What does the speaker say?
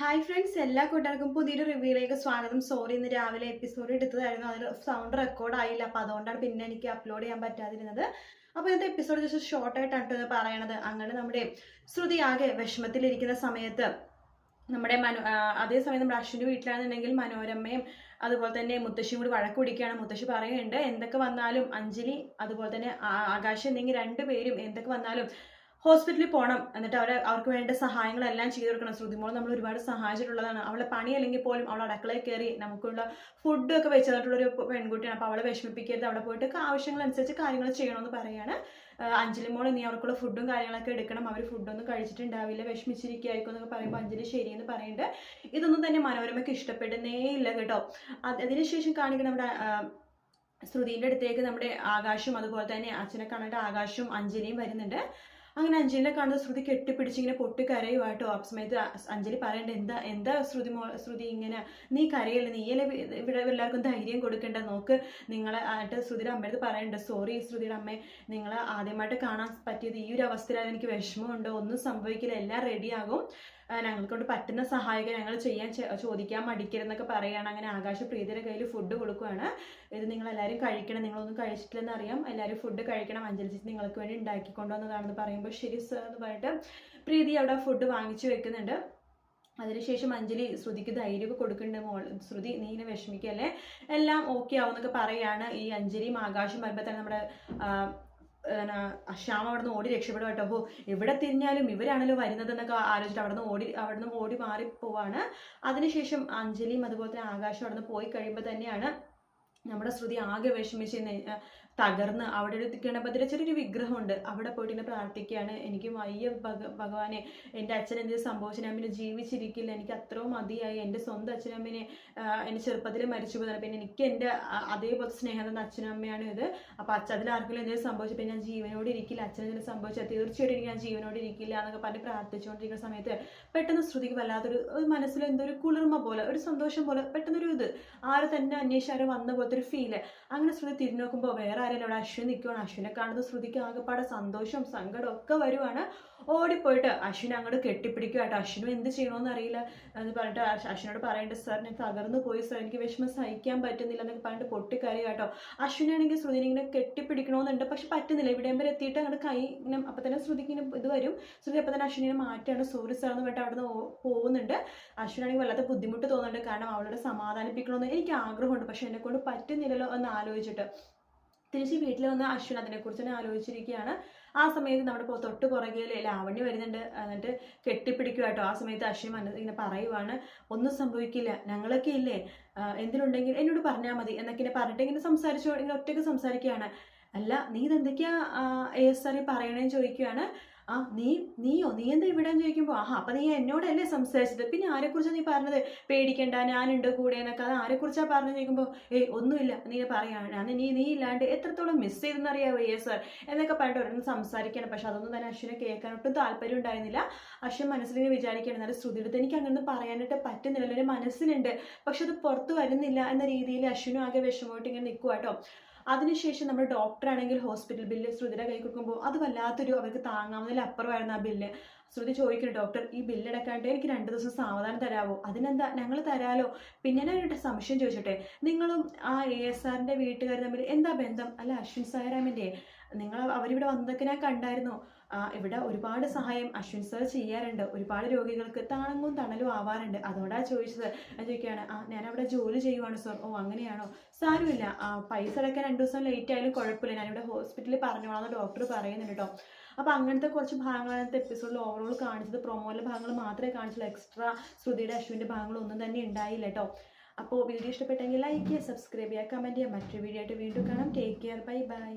Hi friends എല്ലാ കൂട്ടുകാർക്കും പുതിയൊരു റിവ്യൂയിലേക്ക് സ്വാഗതം. സോറി ഇന്ന് രാവിലെ എപ്പിസോഡ് എടുത്തതായിരുന്നു. അതിൽ സൗണ്ട് റെക്കോർഡ് ആയില്ല. അപ്പോൾ അതുകൊണ്ടാണ് പിന്നെ എനിക്ക് അപ്ലോഡ് ചെയ്യാൻ പറ്റാതിരുന്നത്. അപ്പോൾ ഇന്നത്തെ എപ്പിസോഡ് ജസ്റ്റ് ഷോർട്ടായിട്ടാണ് പറയണത്. അങ്ങനെ നമ്മുടെ ശ്രുതി ആകെ വിഷമത്തിലിരിക്കുന്ന സമയത്ത് നമ്മുടെ മനോ അതേസമയം നമ്മുടെ അശ്വിന്റെ വീട്ടിലാണെന്നുണ്ടെങ്കിൽ മനോരമയും അതുപോലെ തന്നെ മുത്തശ്ശിയും കൂടി വഴക്ക് പിടിക്കുകയാണ് മുത്തശ്ശി പറയുന്നുണ്ട് എന്തൊക്കെ വന്നാലും അഞ്ജലി അതുപോലെ തന്നെ ആകാശ് എന്തെങ്കിലും രണ്ടുപേരും എന്തൊക്കെ വന്നാലും ഹോസ്പിറ്റലിൽ പോകണം എന്നിട്ട് അവരെ അവർക്ക് വേണ്ട സഹായങ്ങളെല്ലാം ചെയ്തു കൊടുക്കണം. ശ്രുതിമോൾ നമ്മൾ ഒരുപാട് സഹായിച്ചിട്ടുള്ളതാണ്. അവളെ പണി അല്ലെങ്കിൽ പോലും അവൾ അടുക്കളയിൽ കയറി നമുക്കുള്ള ഫുഡ് ഒക്കെ വെച്ച് തന്നിട്ടുള്ളൊരു പെൺകുട്ടിയാണ്. അപ്പോൾ അവളെ വിഷമിപ്പിക്കരുത്. അവിടെ പോയിട്ട് ആവശ്യങ്ങളനുസരിച്ച് കാര്യങ്ങൾ ചെയ്യണമെന്ന് പറയാണ്. അഞ്ജലി മോൾ നീ അവർക്കുള്ള ഫുഡും കാര്യങ്ങളൊക്കെ എടുക്കണം. അവർ ഫുഡൊന്നും കഴിച്ചിട്ടുണ്ടാവില്ല. വിഷമിച്ചിരിക്കുകയായിരിക്കും എന്നൊക്കെ പറയുമ്പോൾ അഞ്ജലി ശരിയെന്ന് പറയുന്നുണ്ട് ഇതൊന്നും തന്നെ മനോരമയ്ക്ക് ഇഷ്ടപ്പെടുന്നേ ഇല്ല കേട്ടോ. അത് അതിനുശേഷം കാണിക്കണം നമ്മുടെ ശ്രുതിന്റെ അടുത്തേക്ക് നമ്മുടെ ആകാശും അതുപോലെ തന്നെ അച്ഛനെ കാണേണ്ട ആകാശും അഞ്ജലിയും വരുന്നുണ്ട്. അങ്ങനെ അഞ്ജലിനെ കാണുന്ന ശ്രുതി കെട്ടിപ്പിടിച്ച് ഇങ്ങനെ പൊട്ടി കരയുമായിട്ടോ ആ സമയത്ത് അഞ്ജലി പറയേണ്ട എന്താ എന്താ ശ്രുതി മോ ശ്രുതി ഇങ്ങനെ? നീ കരയല്ലേ? നീയല്ലേ ഇവിടെ എല്ലാവർക്കും ധൈര്യം കൊടുക്കേണ്ട? നോക്ക് നിങ്ങളെ ആയിട്ട് ശ്രുതിയുടെ അമ്മയോട് പറയണ്ട സോറി ശ്രുതിയുടെ അമ്മേ നിങ്ങളെ ആദ്യമായിട്ട് കാണാൻ പറ്റിയത് ഈ ഒരു അവസ്ഥയിലാണ് എനിക്ക് വിഷമമുണ്ട്. ഒന്നും സംഭവിക്കില്ല. എല്ലാം റെഡിയാകും ഞങ്ങളെ കൊണ്ട് പറ്റുന്ന സഹായിക്കാൻ ഞങ്ങൾ ചെയ്യാൻ ചോദിക്കാൻ മടിക്കരുതെന്നൊക്കെ പറയുകയാണ് അങ്ങനെ ആകാശ പ്രീതിയുടെ കയ്യിൽ ഫുഡ് കൊടുക്കുകയാണ് ഇത് നിങ്ങൾ എല്ലാവരും കഴിക്കണം നിങ്ങളൊന്നും കഴിച്ചിട്ടില്ലെന്ന് അറിയാം. എല്ലാവരും ഫുഡ് കഴിക്കണം. അഞ്ജലി ചേച്ചി നിങ്ങൾക്ക് വേണ്ടി ഉണ്ടാക്കി കൊണ്ടുവന്നതാണെന്ന് പറയുമ്പോൾ ശരി സർ എന്ന് പറഞ്ഞിട്ട് പ്രീതി അവിടെ ഫുഡ് വാങ്ങിച്ചു വെക്കുന്നുണ്ട്. അതിനുശേഷം അഞ്ജലി ശ്രുതിക്ക് ധൈര്യമൊക്കെ കൊടുക്കുന്നുണ്ട് മോൾ. ശ്രുതി നീ ഇങ്ങനെ വിഷമിക്കല്ലേ? എല്ലാം ഓക്കെ ആവുമെന്നൊക്കെ പറയാണ് ഈ അഞ്ജലിയും ആകാശം വരുമ്പോൾ തന്നെ നമ്മുടെ അവിടുന്ന് അവിടെ നിന്ന് ഓടി രക്ഷപ്പെടും കേട്ടോ. എവിടെ തിരിഞ്ഞാലും ഇവരാണല്ലോ വരുന്നത് എന്നൊക്കെ ആലോചിച്ചിട്ട് അവിടെ ഓടി അവിടെ നിന്ന് ഓടി മാറി പോവാണ്. അതിനുശേഷം അഞ്ജലിയും അതുപോലെ തന്നെ ആകാശം അവിടെ നിന്ന് പോയി കഴിയുമ്പോൾ തന്നെയാണ് നമ്മുടെ ശ്രുതി ആകെ വിഷമിച്ച് തകർന്ന് അവിടെ ഒരു ഗണപതിയുടെ വിഗ്രഹം ഉണ്ട് അവിടെ പോയിട്ട് ഇങ്ങനെ പ്രാർത്ഥിക്കുകയാണ്. എനിക്ക് വയ്യ ഭഗ ഭഗവാനെ എന്റെ അച്ഛൻ എന്തെങ്കിലും സംഭവിച്ചു? ഞാൻ പിന്നെ ജീവിച്ചിരിക്കില്ല. എനിക്ക് അത്രയും മതിയായി. എന്റെ സ്വന്തം അച്ഛനമ്മേനെ എന്റെ ചെറുപ്പത്തിൽ മരിച്ചു പോയതാണ് പിന്നെ എനിക്ക് എന്റെ അതേപോലെ സ്നേഹം തന്ന അച്ഛനും അമ്മയാണ് ഇത്. അപ്പോൾ അച്ഛൻ അതിൽ ആർക്കെങ്കിലും എന്തെങ്കിലും സംഭവിച്ചു? പിന്നെ ഞാൻ ജീവനോട് ഇരിക്കില്ല. അച്ഛൻ എന്തെങ്കിലും സംഭവിച്ചാൽ തീർച്ചയായിട്ടും ഞാൻ ജീവനോട് ഇരിക്കില്ല എന്നൊക്കെ പറഞ്ഞ് പ്രാർത്ഥിച്ചുകൊണ്ടിരിക്കുന്ന സമയത്ത് പെട്ടെന്ന് ശ്രുതിക്ക് വല്ലാത്തൊരു മനസ്സിൽ എന്തോ ഒരു കുളിർമ പോലെ ഒരു സന്തോഷം പോലെ പെട്ടെന്നൊരു ഇത്. ആരും തന്നെ അന്വേഷിച്ച് വന്ന പോലത്തെ ഒരു ഫീൽ അങ്ങനെ ശ്രുതി തിരിഞ്ഞു നോക്കുമ്പോൾ വേറെ അവിടെ അശ്വിൻ നിൽക്കുവാണ് അശ്വിനെ കാണുന്ന ശ്രുതിക്ക് ആകെപ്പാടെ സന്തോഷം സങ്കടം ഒക്കെ വരുവാണ്. ഓടിപ്പോയിട്ട് അശ്വിനെ അങ്ങോട്ട് കെട്ടിപ്പിടിക്കുവാട്ടോ അശ്വിനും എന്ത് ചെയ്യണമെന്ന് അറിയില്ല എന്ന് പറഞ്ഞിട്ട് അശ്- അശ്വിനോട് പറയേണ്ട സാർ ഞാൻ തകർന്നു പോയി സാർ. എനിക്ക് വിഷമം സഹിക്കാൻ പറ്റുന്നില്ല എന്നൊക്കെ പറഞ്ഞിട്ട് പൊട്ടിക്കറി കേട്ടോ അശ്വിനാണെങ്കിൽ ശ്രുതിനെ ഇങ്ങനെ കെട്ടിപ്പിടിക്കണമെന്നുണ്ട് പക്ഷെ പറ്റുന്നില്ല. ഇവിടെ വരെ എത്തിയിട്ട് അങ്ങോട്ട് കൈ ഇങ്ങനെ അപ്പം തന്നെ ശ്രുതിക്ക് ഇങ്ങനെ ഇത് വരും. ശ്രുതി അപ്പം തന്നെ അശ്വിനെ മാറ്റാണ് സോറി സാർ എന്ന് പറഞ്ഞിട്ട് അവിടെ നിന്ന് പോകുന്നുണ്ട്. അശ്വിനാണെങ്കിൽ വല്ലാത്ത ബുദ്ധിമുട്ട് തോന്നുന്നുണ്ട്. കാരണം അവളോട് സമാധാനിപ്പിക്കണമെന്ന് എനിക്ക് ആഗ്രഹമുണ്ട്. പക്ഷെ എന്നെ കൊണ്ട് പറ്റുന്നില്ലല്ലോ എന്ന് ആലോചിച്ചിട്ട്. തിരിച്ച് വീട്ടിൽ വന്ന് അശ്വിൻ അതിനെക്കുറിച്ച് തന്നെ ആലോചിച്ചിരിക്കുകയാണ്. ആ സമയത്ത് നമ്മുടെ തൊട്ട് പുറകിൽ ലാവണ്യ വരുന്നുണ്ട്. എന്നിട്ട് കെട്ടിപ്പിടിക്കുക കേട്ടോ ആ സമയത്ത് അശ്വിൻ മനസ്സ് ഇങ്ങനെ പറയുവാണ് ഒന്നും സംഭവിക്കില്ല. ഞങ്ങളൊക്കെ ഇല്ലേ? എന്തിനുണ്ടെങ്കിൽ എന്നോട് പറഞ്ഞാൽ മതി. എന്നൊക്കെ ഇങ്ങനെ പറഞ്ഞിട്ട് ഇങ്ങനെ സംസാരിച്ചോ ഇങ്ങനെ ഒറ്റയ്ക്ക് സംസാരിക്കുകയാണ്. അല്ല നീ ഇതെന്തൊക്കെയാ എ എസ് ആർ പറയണേന്ന് ചോദിക്കുകയാണ് ആ നീ നീയോ? നീ എന്താ ഇവിടെ ചോദിക്കുമ്പോൾ ആഹാ അപ്പം നീ എന്നോടല്ലേ സംസാരിച്ചത്? പിന്നെ ആരെക്കുറിച്ചാണ് നീ പറഞ്ഞത്? പേടിക്കണ്ട ഞാനുണ്ട് കൂടെ എന്നൊക്കെ. അത് ആരെക്കുറിച്ചാണ് പറഞ്ഞു ചോദിക്കുമ്പോൾ ഏയ് ഒന്നുമില്ല. നീ പറയാണ്. ഞാൻ നീ നീ ഇല്ലാണ്ട് എത്രത്തോളം മിസ് ചെയ്തെന്നറിയാവോ ഏ സാർ എന്നൊക്കെ പറഞ്ഞിട്ട് ഒരെണ്ണം സംസാരിക്കണം. പക്ഷെ അതൊന്നും തന്നെ അശ്വിനെ കേൾക്കാൻ ഒട്ടും താല്പര്യം ഉണ്ടായിരുന്നില്ല. അശ്വൻ മനസ്സിലിങ്ങനെ വിചാരിക്കണം എന്നാലും ശ്രുതിയുടെ എനിക്ക് അങ്ങനെ പറയാനായിട്ട് പറ്റുന്നില്ല ഒരു മനസ്സിലുണ്ട്. പക്ഷെ അത് പുറത്ത് വരുന്നില്ല എന്ന രീതിയിൽ അശ്വിനും ആകെ വിഷമമായിട്ട് ഇങ്ങനെ നിൽക്കുക കേട്ടോ അതിനുശേഷം നമ്മൾ ഡോക്ടർ ആണെങ്കിൽ ഹോസ്പിറ്റൽ ബില്ല് ശ്രുതിയുടെ കൈ കൊടുക്കുമ്പോൾ അത് വല്ലാത്തൊരു അവർക്ക് താങ്ങാവുന്നതിൽ അപ്പുറമായിരുന്നു ആ ബില്ല് ശ്രുതി ചോദിക്കുന്നു ഡോക്ടർ ഈ ബില്ല് അടക്കാണ്ട് എനിക്ക് രണ്ട് ദിവസം സാവധാനം തരാമോ അതിനെന്താ ഞങ്ങൾ തരാലോ? പിന്നെ ഞാൻ ഒരു സംശയം ചോദിച്ചോട്ടെ നിങ്ങളും ആ എ എസ് ആറിന്റെ വീട്ടുകാർ തമ്മിൽ എന്താ ബന്ധം? അല്ല അശ്വിൻ സായരാമിന്റെ നിങ്ങൾ അവരിവിടെ വന്നതൊക്കെ ഞാൻ കണ്ടായിരുന്നു. ഇവിടെ ഒരുപാട് സഹായം അശ്വിൻ സർ ചെയ്യാറുണ്ട്. ഒരുപാട് രോഗികൾക്ക് താണങ്ങും തണലും ആവാറുണ്ട്. അതുകൊണ്ടാണ് ചോദിച്ചത്. ചോദിക്കുകയാണ് ആ ഞാൻ അവിടെ ജോലി ചെയ്യുവാണ് സർ ഓ അങ്ങനെയാണോ? സാരമില്ല. പൈസ അടക്കാൻ രണ്ട് ദിവസം ലേറ്റ് ആയാലും കുഴപ്പമില്ല. ഞാനിവിടെ ഹോസ്പിറ്റലിൽ പറഞ്ഞോളാം എന്ന് ഡോക്ടർ പറയുന്നുണ്ട് കേട്ടോ അപ്പോൾ അങ്ങനത്തെ കുറച്ച് ഭാഗങ്ങളാണ് ഇന്നത്തെ എപ്പിസോഡിൽ ഓവറോൾ കാണിച്ചത്. പ്രൊമോയിലെ ഭാഗങ്ങൾ മാത്രമേ കാണിച്ചുള്ളൂ. എക്സ്ട്രാ ശ്രുതിയുടെ അശ്വിന്റെ ഭാഗങ്ങളൊന്നും തന്നെ ഉണ്ടായില്ല കേട്ടോ അപ്പോൾ വീഡിയോ ഇഷ്ടപ്പെട്ടെങ്കിൽ ലൈക്ക് ചെയ്യുക സബ്സ്ക്രൈബ് ചെയ്യുക കമന്റ് ചെയ്യുക. മറ്റൊരു വീഡിയോ ആയിട്ട് വീണ്ടും കാണാം. Take care bye bye